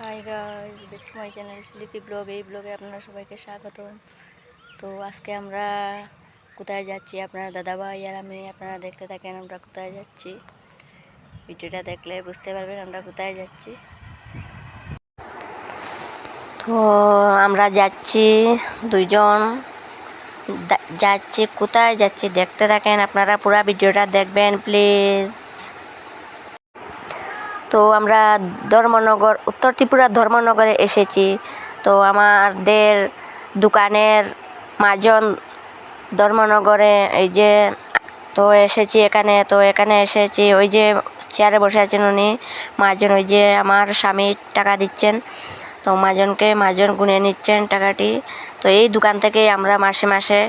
Hi guys back to my channel Lipi blog এই ব্লগে আপনারা সবাইকে স্বাগত তো আজকে আমরা কোথায় যাচ্ছি? আপনারা দাদাভাই আর আমি, আপনারা দেখতে থাকেন, আমরা কোথায় যাচ্ছি? ভিডিওটা দেখলে বুঝতে পারবেন আমরা কোথায় যাচ্ছি। তো আমরা যাচ্ছি দুইজন। যাচ্ছি, কোথায় যাচ্ছি দেখতে থাকেন, আপনারা পুরো ভিডিওটা দেখবেন প্লিজ তো আমরা ধর্মনগর, উত্তর ত্রিপুরা ধর্মনগরে এসেছি। তো আমাদের দোকানের মাজন ধর্মনগরে এই যে তো এসেছি এখানে, তো এখানে এসেছি। ওই যে চেয়ারে বসে আছেন উনি। মাজন ওই যে আমার স্বামী টাকা দিচ্ছেন। তো মাজনকে, মাজন গুনে নিচ্ছেন টাকাটি। তো এই দোকান থেকে আমরা মাসে মাসে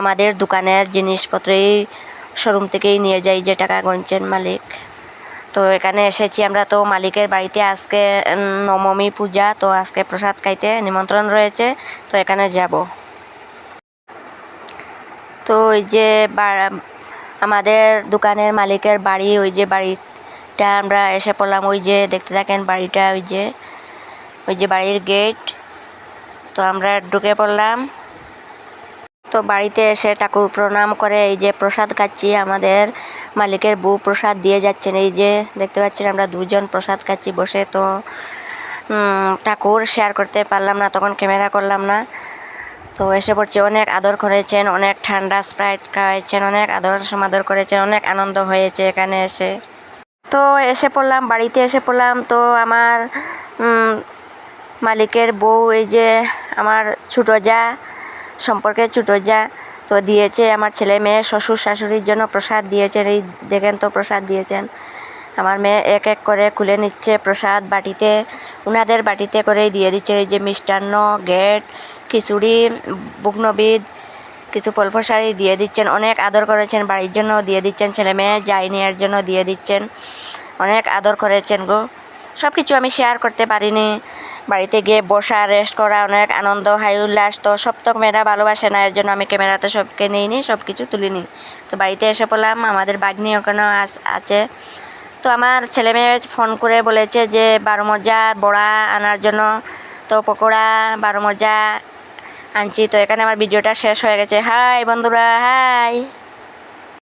আমাদের দোকানের জিনিসপত্র এই শোরুম থেকেই নিয়ে যাই যে টাকা গুনছেন মালিক। তো এখানে এসেছি আমরা। তো মালিকের বাড়িতে আজকে নবমী পূজা, তো আজকে প্রসাদ খাইতে নিমন্ত্রণ রয়েছে। তো এখানে যাব। তো ওই যে আমাদের দোকানের মালিকের বাড়ি, ওই যে বাড়িটা আমরা এসে পড়লাম। ওই যে দেখতে থাকেন বাড়িটা, ওই যে ওই যে বাড়ির গেট তো আমরা ঢুকে পড়লাম। তো বাড়িতে এসে ঠাকুর প্রণাম করে, এই যে প্রসাদ খাচ্ছি আমাদের মালিকের বউ প্রসাদ দিয়ে যাচ্ছেন। এই যে দেখতে পাচ্ছেন আমরা দুজন প্রসাদ খাচ্ছি বসে। তো ঠাকুর শেয়ার করতে পারলাম না, তখন ক্যামেরা করলাম না। তো এসে পড়ছি, অনেক আদর করেছেন, অনেক ঠান্ডা স্প্রাইট খাওয়াইছেন, অনেক আদর সমাদর করেছেন, অনেক আনন্দ হয়েছে এখানে এসে। তো এসে পড়লাম, বাড়িতে এসে পড়লাম। তো আমার মালিকের বউ, এই যে আমার ছোটো যা সম্পর্কে ছোটো যা তো দিয়েছে, আমার ছেলে মেয়ে, শ্বশুর শাশুড়ির জন্য প্রসাদ দিয়েছেন, এই দেখেন তো প্রসাদ দিয়েছেন। আমার মেয়ে এক এক করে খুলে নিচ্ছে প্রসাদ বাটিতে, উনাদের বাটিতে করেই দিয়ে দিচ্ছে, এই যে মিষ্টান্ন গেট খিচুড়ি বুগ্নবিদ কিছু ফলফসারি দিয়ে দিচ্ছেন, অনেক আদর করেছেন, বাড়ির জন্য দিয়ে দিচ্ছেন, ছেলে মেয়ে যাই নেওয়ার জন্য দিয়ে দিচ্ছেন, অনেক আদর করেছেন গো। সব কিছু আমি শেয়ার করতে পারিনি বাড়িতে গিয়ে বসা রেস্ট করা, অনেক আনন্দ, হাই উল্লাস। তো সব তো মেয়েরা ভালোবাসে না, এর জন্য আমি ক্যামেরাতে সবকে নিইনি সব কিছু তুলিনি তো বাড়িতে এসে পড়লাম আমাদের বাগনি ওখানেও আছে। তো আমার ছেলে মেয়ে ফোন করে বলেছে যে, বারো মজা, বড়া আনার জন্য, তো পকোড়া, বারো মজা আনছি। তো এখানে আমার ভিডিওটা শেষ হয়ে গেছে। হাই বন্ধুরা, হাই।